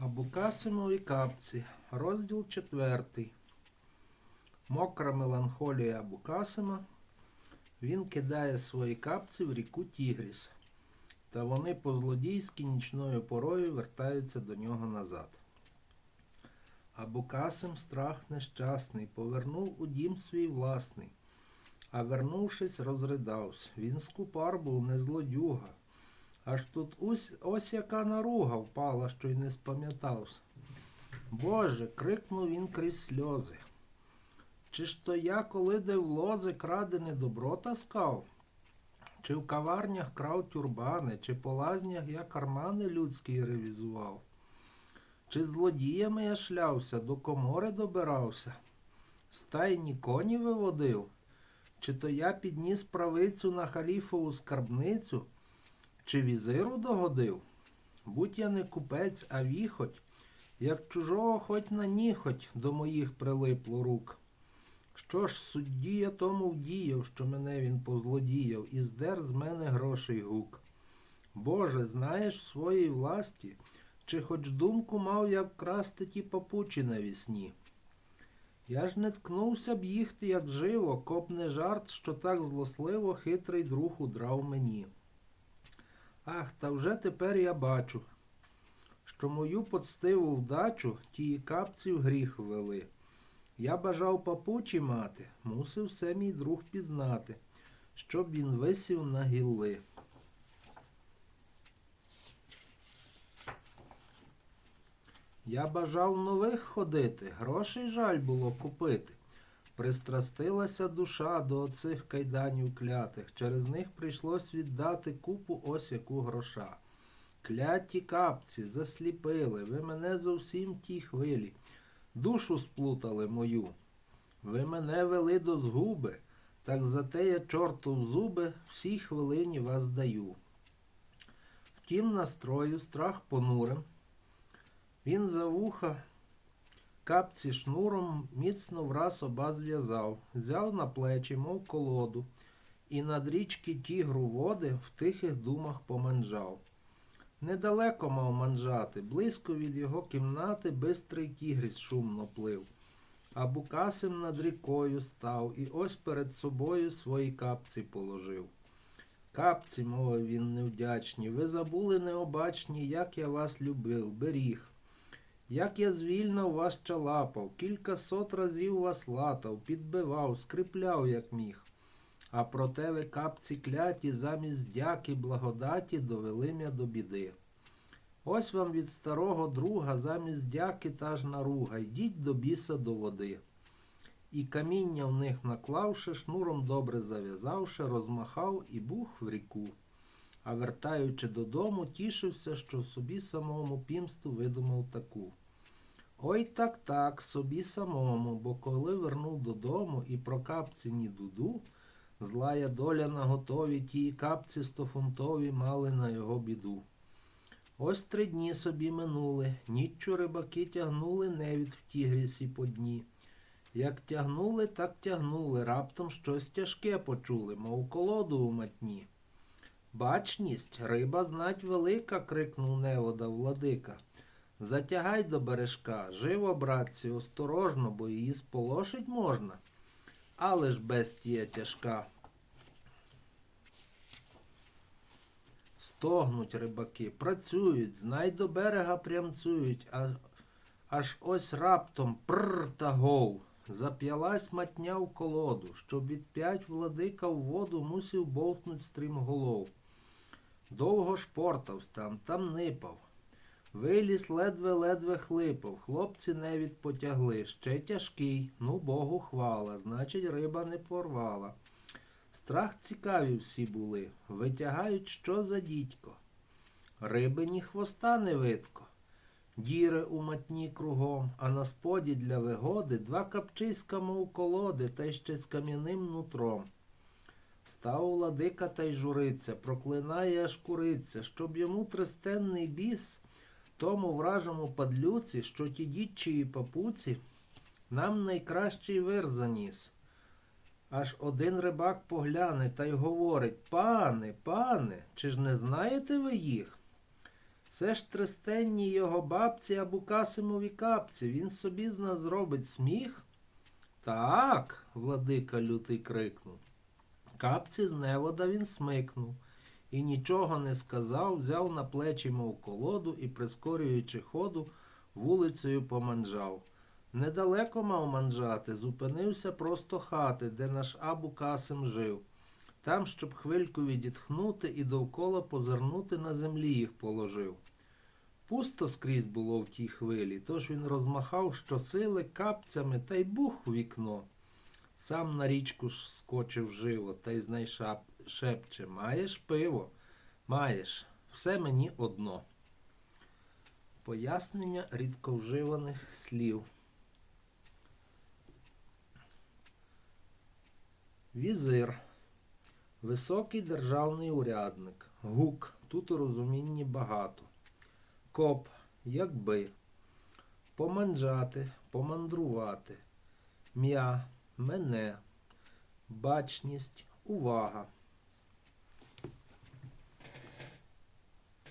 Абукасимові капці, розділ четвертий. Мокра меланхолія Абукасима. Він кидає свої капці в ріку Тігріс, та вони по-злодійськи нічною порою вертаються до нього назад. Абукасим страх нещасний, повернув у дім свій власний, а вернувшись, розридався. Він скупар був, не злодюга. Аж тут ось, ось яка наруга впала, що й не спам'ятався. Боже, крикнув він крізь сльози. Чи ж то я, коли де в лози крадене добро таскав? Чи в каварнях крав тюрбани, чи по лазнях я кармани людські ревізував? Чи злодіями я шлявся, до комори добирався? Стайні коні виводив? Чи то я підніс правицю на халіфову скарбницю? Чи візиру догодив? Будь я не купець, а віхоть, як чужого хоть на ніхоть до моїх прилипло рук. Що ж, судді я тому вдіяв, що мене він позлодіяв, і здер з мене грошей гук. Боже, знаєш в своїй власті, чи хоч думку мав я вкрасти ті папучі навісні? Я ж не ткнувся б їхти, як живо, коп не жарт, що так злосливо хитрий друг удрав мені. Ах, та вже тепер я бачу, що мою подстиву вдачу тії капці в гріх ввели. Я бажав папучі мати, мусив все мій друг пізнати, щоб він висів на гілли. Я бажав нових ходити, грошей жаль було купити. Пристрастилася душа до оцих кайданів клятих. Через них прийшлось віддати купу ось яку гроша. Кляті капці засліпили, ви мене зовсім тій хвилі. Душу сплутали мою. Ви мене вели до згуби, так зате я чорту в зуби всій хвилині вас даю. Втім, настрою страх понурим. Він за вуха капці шнуром міцно враз оба зв'язав, взяв на плечі, мов колоду, і над річки тігру води в тихих думах поманжав. Недалеко мав манжати, близько від його кімнати бистрий тігріс шумно плив. А Букасим над рікою став і ось перед собою свої капці положив. Капці, мовив він невдячні, ви забули необачні, як я вас любив, беріг. Як я звільно вас чалапав, кілька сот разів вас латав, підбивав, скрипляв, як міг. А проте ви капці кляті замість вдяки благодаті довели мя до біди. Ось вам від старого друга замість вдяки та ж наруга, йдіть до біса до води. І каміння в них наклавши, шнуром добре зав'язавши, розмахав і бух в ріку. А вертаючи додому, тішився, що собі самому пімсту видумав таку. Ой так так, собі самому, бо коли вернув додому і про капці дуду, злая доля на готові тії капці стофунтові мали на його біду. Ось три дні собі минули, ніччю рибаки тягнули невід в тігрісі по дні. Як тягнули, так тягнули, раптом щось тяжке почули, мов колоду у матні. Бачність, риба знать велика, крикнув невода владика. Затягай до бережка, живо, братці, осторожно, бо її сполошить можна. Але ж бестія тяжка. Стогнуть рибаки, працюють, знай до берега прямцюють, а, аж ось раптом прр та гов. Зап'ялась матня в колоду, щоб відп'ять владика в воду мусив бовтнуть стрімголов. Довго шпортавсь там, там нипав. Виліз ледве-ледве хлипав, хлопці невід потягли, ще тяжкий, ну богу хвала, значить риба не порвала. Страх цікаві всі були, витягають, що за дідько. Риби ні хвоста не видко. Діри у матні кругом, а на споді для вигоди два капчиська, мов колоди, та ще з кам'яним нутром. Став владика та й журиться, проклинає аж куриця, щоб йому тристенний біс, тому вражому падлюці, що ті дідчі і папуці, нам найкращий вир заніс. Аж один рибак погляне та й говорить Пане, пане, чи ж не знаєте ви їх? Це ж трестенні його бабці або касимові капці. Він собі з нас зробить сміх? Так, владика лютий крикнув. Капці з невода він смикнув і нічого не сказав, взяв на плечі, мов колоду і, прискорюючи ходу, вулицею поманжав. Недалеко мав манжати, зупинився просто хати, де наш Абу Касим жив. Там, щоб хвильку відітхнути і довкола позирнути на землі їх положив. Пусто скрізь було в тій хвилі, тож він розмахав щосили капцями та й бух у вікно. Сам на річку скочив живо та й знайшап шепче Маєш пиво? Маєш, все мені одно. Пояснення рідковживаних слів. Візир. Високий державний урядник. Гук. Тут у розумінні багато. Коп. Якби. Поманджати. Помандрувати. М'я. Мене. Бачність. Увага.